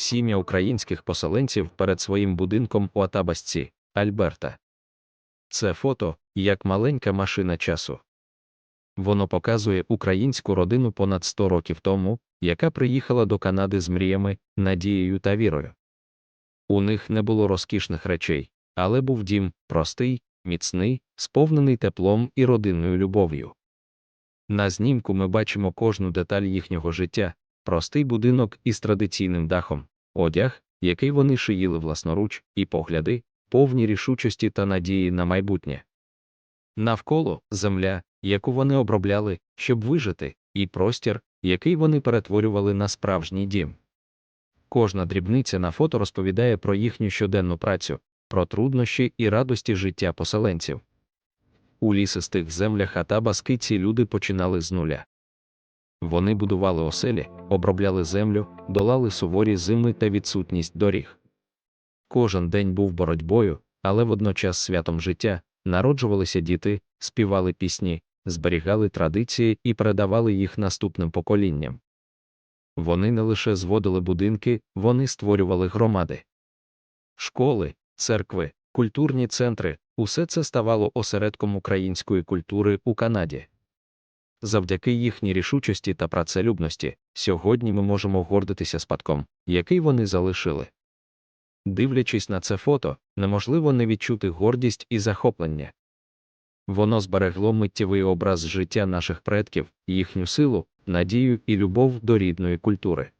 сім'я українських поселенців перед своїм будинком у Атабасці, Альберта. Це фото як маленька машина часу. Воно показує українську родину понад 100 років тому, яка приїхала до Канади з мріями, надією та вірою. У них не було розкішних речей, але був дім простий, міцний, сповнений теплом і родинною любов'ю. На знімку ми бачимо кожну деталь їхнього життя, простий будинок із традиційним дахом, одяг, який вони шиїли власноруч, і погляди, повні рішучості та надії на майбутнє. Навколо земля, яку вони обробляли, щоб вижити, і простір, який вони перетворювали на справжній дім. Кожна дрібниця на фото розповідає про їхню щоденну працю, про труднощі і радості життя поселенців. У лісистих землях Атабаски ці люди починали з нуля. Вони будували оселі, обробляли землю, долали суворі зими та відсутність доріг. Кожен день був боротьбою, але водночас святом життя, народжувалися діти, співали пісні, зберігали традиції і передавали їх наступним поколінням. Вони не лише зводили будинки, вони створювали громади. Школи, церкви, культурні центри усе це ставало осередком української культури у Канаді. Завдяки їхній рішучості та працелюбності, сьогодні ми можемо гордитися спадком, який вони залишили. Дивлячись на це фото, неможливо не відчути гордість і захоплення. Воно зберегло миттєвий образ життя наших предків, їхню силу, надію і любов до рідної культури.